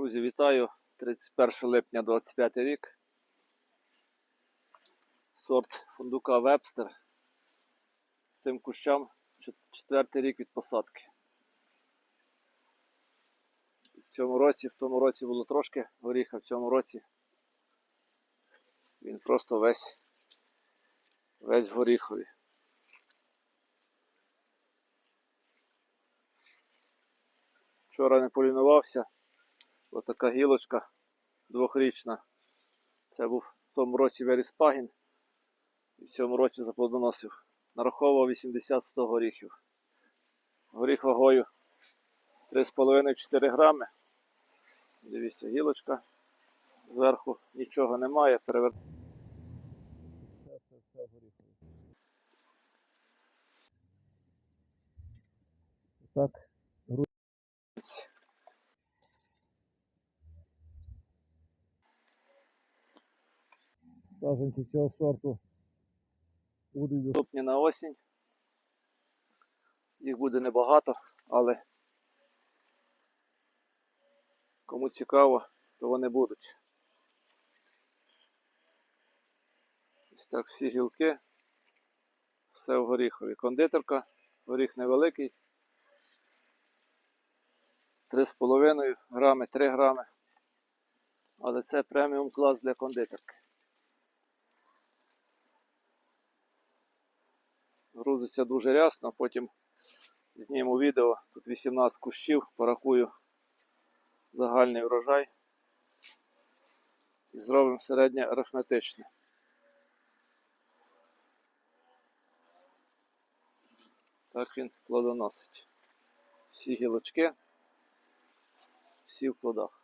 Друзі, вітаю! 31 липня 25 рік. Сорт фундука Вебстер. Цим кущам чет- четвертий рік від посадки. В цьому році, в тому році було трошки горіха, в цьому році він просто весь, весь горіховий. Вчора не полінувався. Ось така гілочка двохрічна. Це був в тому році Веріспагін. І в цьому році заплодоносив. Нараховував 80-100 горіхів. Горіх вагою 3,5-4 грами. Дивіться, гілочка. Зверху нічого немає. Перевер... Так, грудь. Саджанці цього сорту будуть доступні на осінь. Їх буде небагато, але кому цікаво, то вони будуть. Ось так всі гілки, все в горіхові. Кондитерка, горіх невеликий. 3,5 грами, 3 грами. Але це преміум клас для кондитерки. Грузиться дуже рясно, потім зніму відео. Тут 18 кущів, порахую загальний врожай. І зробимо середнє арифметичне. Так він плодоносить. Всі гілочки, всі в плодах.